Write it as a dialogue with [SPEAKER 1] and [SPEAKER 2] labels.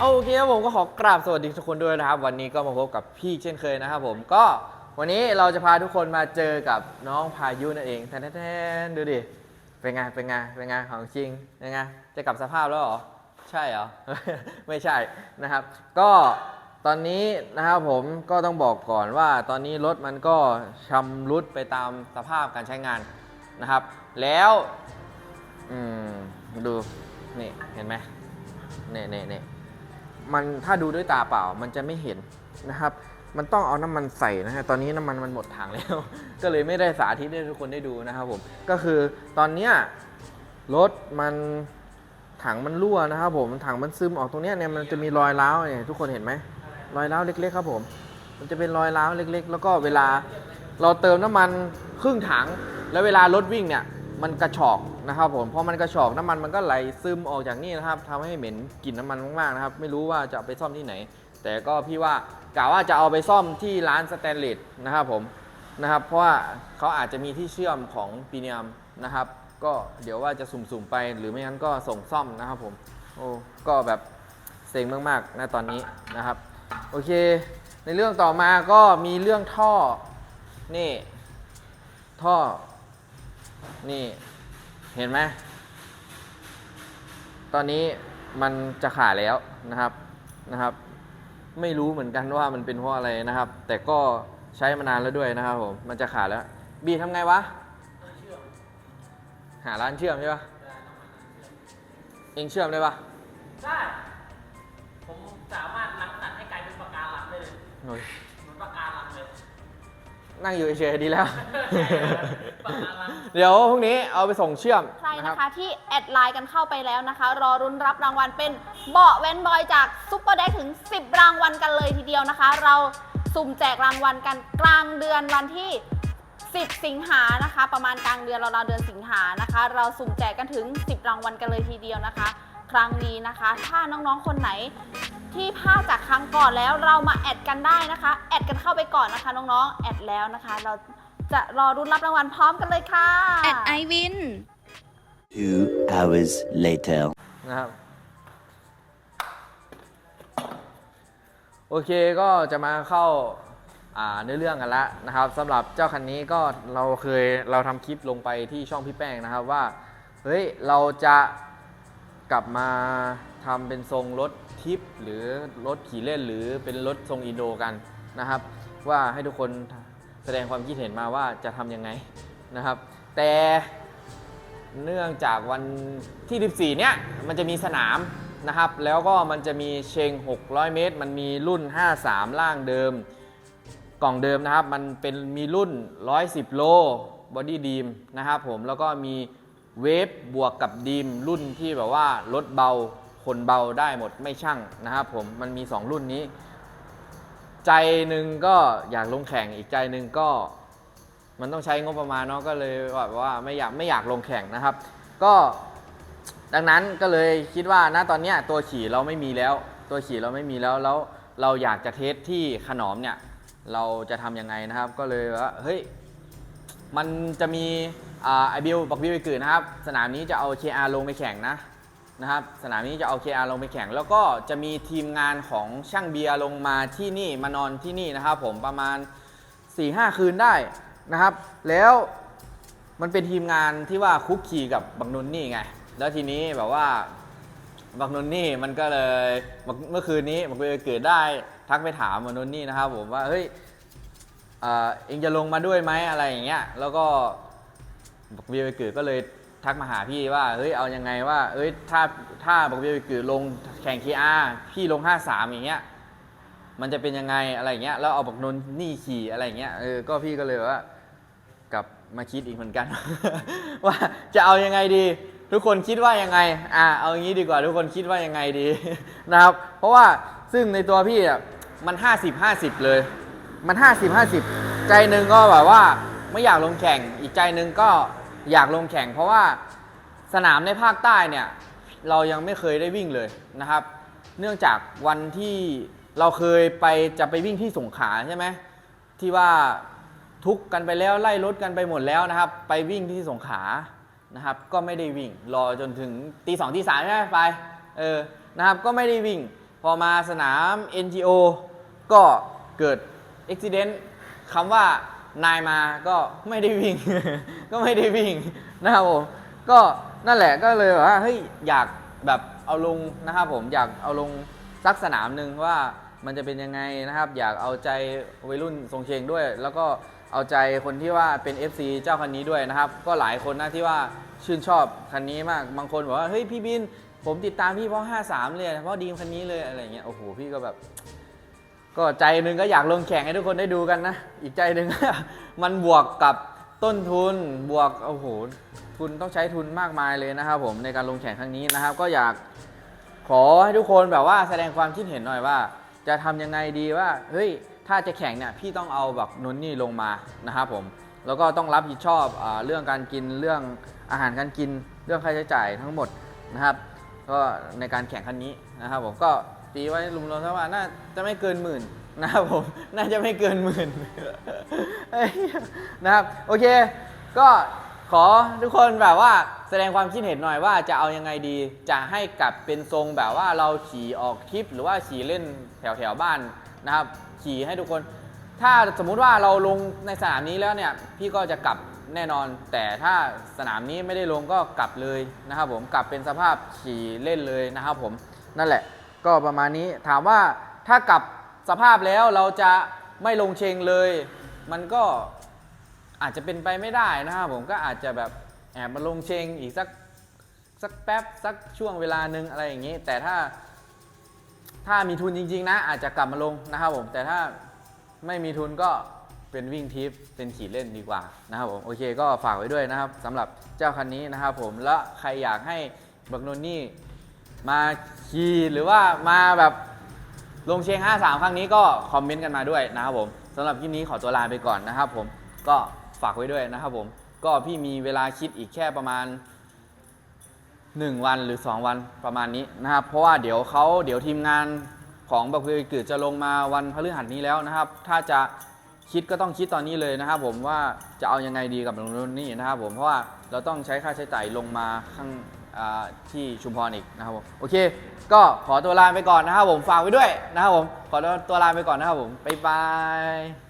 [SPEAKER 1] โอเคครับผมก็ขอกราบสวัสดีทุกคนด้วยนะครับ วันนี้ก็มาพบกับพี่เช่นเคยนะครับผมก็วันนี้เราจะพาทุกคนมาเจอกับน้องพายุนั่นเองแทนๆดูดิเป็นไงเป็นไงเป็นไงของจริงเป็นไงจะกลับสภาพแล้วเหรอใช่เหรอ ไม่ใช่นะครับ ก็ตอนนี้นะครับผมก็ต้องบอกก่อนว่าตอนนี้รถมันก็ชำรุดไปตามสภาพการใช้งานนะครับ แล้วอืมดูนี่เห็นไหมเนี่ยเนี่ยเนี่ย มันถ้าดูด้วยตาเปล่ามันจะไม่เห็นนะครับ มันต้องเอาน้ำมันใส่นะฮะตอนนี้น้ำมันมันหมดถังแล้ว ก็เลยไม่ได้สาธิตให้ทุกคนได้ดูนะครับผมก็คือตอนเนี้ยรถมันถังมันรั่วนะครับผมถังมันซึมออกตรงเนี้ยเนี่ยมันจะมีรอยร้าวเนี่ยทุกคนเห็นไหมรอยร้าวเล็ก ๆ ครับผม มันจะเป็นรอยร้าวเล็ก ๆ แล้วก็เวลาเราเติมน้ำมันครึ่งถัง แล้วเวลารถวิ่งเนี่ยมันกระชอก นะครับผมพอมันกระชอกน้ำมันมันก็ไหลซึมออกจากนี่นะครับทำให้เหม็นกลิ่นน้ำมันมากๆนะครับ ไม่รู้ว่าจะไปซ่อมที่ไหน แต่ก็พี่ว่ากะว่าจะเอาไปซ่อมที่ร้านสแตนเลสนะครับผมนะครับ เพราะว่าเขาอาจจะมีที่เชื่อมของปีเนียมนะครับ ก็เดี๋ยวว่าจะสุ่มๆไป หรือไม่งั้นก็ส่งซ่อมนะครับผมโอ้ก็แบบเซ็งมากๆนะตอนนี้นะครับ โอเค ในเรื่องต่อมาก็มีเรื่องท่อนี่ท่อนี่ เห็นไหมตอนนี้มันจะขาดแล้วนะครับนะครับ ไม่รู้เหมือนกันว่ามันเป็นเพราะอะไรนะครับ แต่ก็ใช้มานานแล้วด้วยนะครับผมมันจะขาดแล้ว บีทำไงวะหาร้านเชื่อมใช่ปะเองเชื่อมได้ปะ
[SPEAKER 2] ได้ ผมสามารถรังสรรค์ให้กลายเป็นปากการังได้เลย นั่ง
[SPEAKER 1] อยู่เฉยๆดีแล้ว
[SPEAKER 2] ปากการัง
[SPEAKER 1] เดี๋ยวพรุ่งนี้เอาไปส่งเชื่อม
[SPEAKER 3] ใคร
[SPEAKER 1] นะ
[SPEAKER 3] นะ
[SPEAKER 1] ครั
[SPEAKER 3] คะ
[SPEAKER 1] บ
[SPEAKER 3] ที่แอดไลน์กันเข้าไปแล้วนะคะ รอรุ้นรับรางวัลเป็นเบาะแวนบอยจากซุปเปอร์เด็กถึง 10 รางวัลกันเลยทีเดียวนะคะ เราสุ่มแจกรางวัลกันกลางเดือนวันที่ 10 สิงหานะคะ ประมาณกลางเดือนเราวๆเดือนสิงหานะคะ เราสุ่มแจกกันถึง 10 รางวัลกันเลยทีเดียวนะคะ ครั้งนี้นะคะ ถ้าน้องๆคนไหน ที่พลาดจากครั้งก่อนแล้วเรามาแอดกันได้นะคะ แอดกันเข้าไปก่อนนะคะน้องๆ แอดแล้วนะคะ เราจะรอรุ้นรับรางวัลพร้อมกันเลยค่ะ
[SPEAKER 4] แอดไอวิน
[SPEAKER 5] Two hours later.
[SPEAKER 1] นะครับ โอเคก็จะมาเข้าอ่าเนื้อเรื่องกันละนะครับสำหรับเจ้าคันนี้ก็เราเคยเราทำคลิปลงไปที่ช่องพี่แป้งนะครับว่า เฮ้ย เราจะ กลับมาทำเป็นทรงรถทิปหรือรถขี่เล่นหรือเป็นรถทรงอินโดกันนะครับ ว่าให้ทุกคนแสดงความคิดเห็นมาว่าจะทำยังไงนะครับ แต่เนื่องจากวันที่ 14 เนี้ยมันจะมีสนามนะครับ แล้วก็มันจะมีเชง 600 เมตร มันมีรุ่น 53 ล่างเดิม กล่องเดิมนะครับ มันเป็นมีรุ่น 110 โล บอดี้ดีมนะครับผม แล้วก็มี เวฟบวกกับดีมรุ่นที่แบบว่ารถเบาคนเบาได้หมดไม่ช่างนะครับผมมันมี 2 รุ่นนี้ ใจหนึ่งก็อยากลงแข่งอีกใจหนึ่งก็ มันต้องใช้งบประมาณเนาะก็เลยแบบว่าไม่อยากไม่อยากลงแข่งนะครับ ก็ดังนั้นก็เลยคิดว่าณตอนเนี้ยตัวขี่เราไม่มีแล้ว ตัวขี่เราไม่มีแล้วแล้วเราอยากจะเทสที่ขนอมเนี่ยเราจะทำยังไงนะครับ ก็เลยว่าเฮ้ยมันจะมี ไอบิวบักบิวไปกืนนะครับ สนามนี้จะเอา KR ลงไปแข่งนะนะครับ สนามนี้จะเอา KR ลงไปแข่ง แล้วก็จะมีทีมงานของช่างเบียร์ลงมาที่นี่มานอนที่นี่นะครับผมประมาณ4ี่ห้าคืนได้นะครับ แล้วมันเป็นทีมงานที่ว่าคุกคีกับบักนุนนี่ไง แล้วทีนี้แบบว่าบักนุนนี่มันก็เลยเมื่อคืนนี้มันก็เลยเกิดได้ทักไปถามบักนุนนี่นะครับผมว่าเฮ้ยเอ่อเองจะลงมาด้วยไหมอะไรอย่างเงี้ยแล้วก็ บักเบียไปเกิดก็เลยทักมาหาพี่ว่าเฮ้ยเอายังไงว่าเอ้ยถ้าถ้าบักเบียไปเกิดลงแข่งคีอาพี่ลง 53 อย่างเงี้ยมันจะเป็นยังไงอะไรเงี้ยแล้วเอาบอกนนนี่ขี่อะไรเงี้ยเออก็พี่ก็เลยว่ากลับมาคิดอีกเหมือนกัน ว่าจะเอายังไงดี ทุกคนคิดว่ายังไงอ่าเอาอย่างนี้ดีกว่าทุกคนคิดว่ายังไงดีนะครับ เพราะว่าซึ่งในตัวพี่อะมัน 50 50 เลย มัน 50 50 ใจหนึ่งก็แบบว่าไม่อยากลงแข่งอีกใจหนึ่งก็ อยากลงแข่งเพราะว่าสนามในภาคใต้เนี่ยเรายังไม่เคยได้วิ่งเลยนะครับ เนื่องจากวันที่เราเคยไปจะไปวิ่งที่สงขลาใช่ไหมที่ว่าทุกกันไปแล้วไล่รถกันไปหมดแล้วนะครับ ไปวิ่งที่สงขลานะครับ ก็ไม่ได้วิ่ง รอจนถึงตีสองตีสามใช่ไหมไปเออนะครับก็ไม่ได้วิ่ง พอมาสนาม NGO ก็เกิดอุบิเหตุคำว่า นายมาก็ไม่ได้วิ่ง ก็ไม่ได้วิ่งนะครับผมก็นั่นแหละก็เลยแบบว่าเฮ้ยอยากแบบเอาลงนะครับผมอยากเอาลงสักสนามหนึ่งว่ามันจะเป็นยังไงนะครับ อยากเอาใจวัยรุ่นทรงเชงด้วย แล้วก็เอาใจคนที่ว่าเป็น FC เจ้าคันนี้ด้วยนะครับ ก็หลายคนนะที่ว่าชื่นชอบคันนี้มากบางคนบอกว่าเฮ้ยพี่บิน ผมติดตามพี่เพราะ 53 เลยเพราะดีมคันนี้เลยอะไรเงี้ยโอ้โหพี่ก็แบบ ก็ใจหนึ่งก็อยากลงแข่งให้ทุกคนได้ดูกันนะ อีกใจหนึ่ง มันบวกกับต้นทุนบวกโอ้โหคุณต้องใช้ทุนมากมายเลยนะครับ ผมในการลงแข่งครั้งนี้นะครับ ก็อยากขอให้ทุกคนแบบว่าแสดงความคิดเห็นหน่อยว่า จะทำยังไงดีว่าเฮ้ยถ้าจะแข่งเนี่ยพี่ต้องเอาแบบนนนี่ลงมานะครับผมแล้วก็ต้องรับผิดชอบอเรื่องการกินเรื่องอาหารการกินเรื่องค่าใช้จ่ายทั้งหมดนะครับ ก็ในการแข่งครั้งนี้นะครับผมก็ ตีไว้รวมๆแล้วว่าน่าจะไม่เกินหมื่นนะครับผม น่าจะไม่เกินหมื่นนะครับโอเค ก็ขอทุกคนแบบว่าแสดงความคิดเห็นหน่อยว่าจะเอายังไงดี จะให้กลับเป็นทรงแบบว่าเราขี่ออกทริปหรือว่าขี่เล่นแถวแถวบ้านนะครับ ขี่ให้ทุกคน ถ้าสมมุติว่าเราลงในสนามนี้แล้วเนี่ย พี่ก็จะกลับแน่นอน แต่ถ้าสนามนี้ไม่ได้ลงก็กลับเลยนะครับผมกลับเป็นสภาพขี่เล่นเลยนะครับผมนั่นแหละ ก็ประมาณนี้ถามว่าถ้ากลับสภาพแล้วเราจะไม่ลงเชงเลย มันก็อาจจะเป็นไปไม่ได้นะครับผมก็อาจจะแบบแอบมาลงเชงอีกสักสักแป๊บสักช่วงเวลาหนึ่งอะไรอย่างนี้ แต่ถ้าถ้ามีทุนจริง ๆ นะ อาจจะกลับมาลงนะครับผมแต่ถ้าไม่มีทุนก็เป็นวิ่งทิปเป็นขี่เล่นดีกว่านะครับผมโอเคก็ฝากไว้ด้วยนะครับสำหรับเจ้าคันนี้นะครับผมและใครอยากให้บักนนนี่ มาขี่หรือว่ามาแบบลงเชียง 53 ครั้งนี้ก็คอมเมนต์กันมาด้วยนะครับผมสำหรับคลิปนี้ขอตัวลาไปก่อนนะครับผมก็ฝากไว้ด้วยนะครับผมก็พี่มีเวลาคิดอีกแค่ประมาณ 1 วันหรือ 2 วันประมาณนี้นะครับเพราะว่าเดี๋ยวเขาเดี๋ยวทีมงานของบักเวอร์กิจะลงมาวันพฤหัสนี้แล้วนะครับ ถ้าจะคิดก็ต้องคิดตอนนี้เลยนะครับ ผมว่าจะเอายังไงดีกับโรงเรียนนี่นะครับผมเพราะว่าเราต้องใช้ค่าใช้จ่ายลงมาข้าง ที่ชุมพรอีกนะครับผมโอเค ก็ขอตัวลาไปก่อนนะครับผมฝากไว้ด้วยนะครับผมขอตัวลาไปก่อนนะครับผมบ๊ายบาย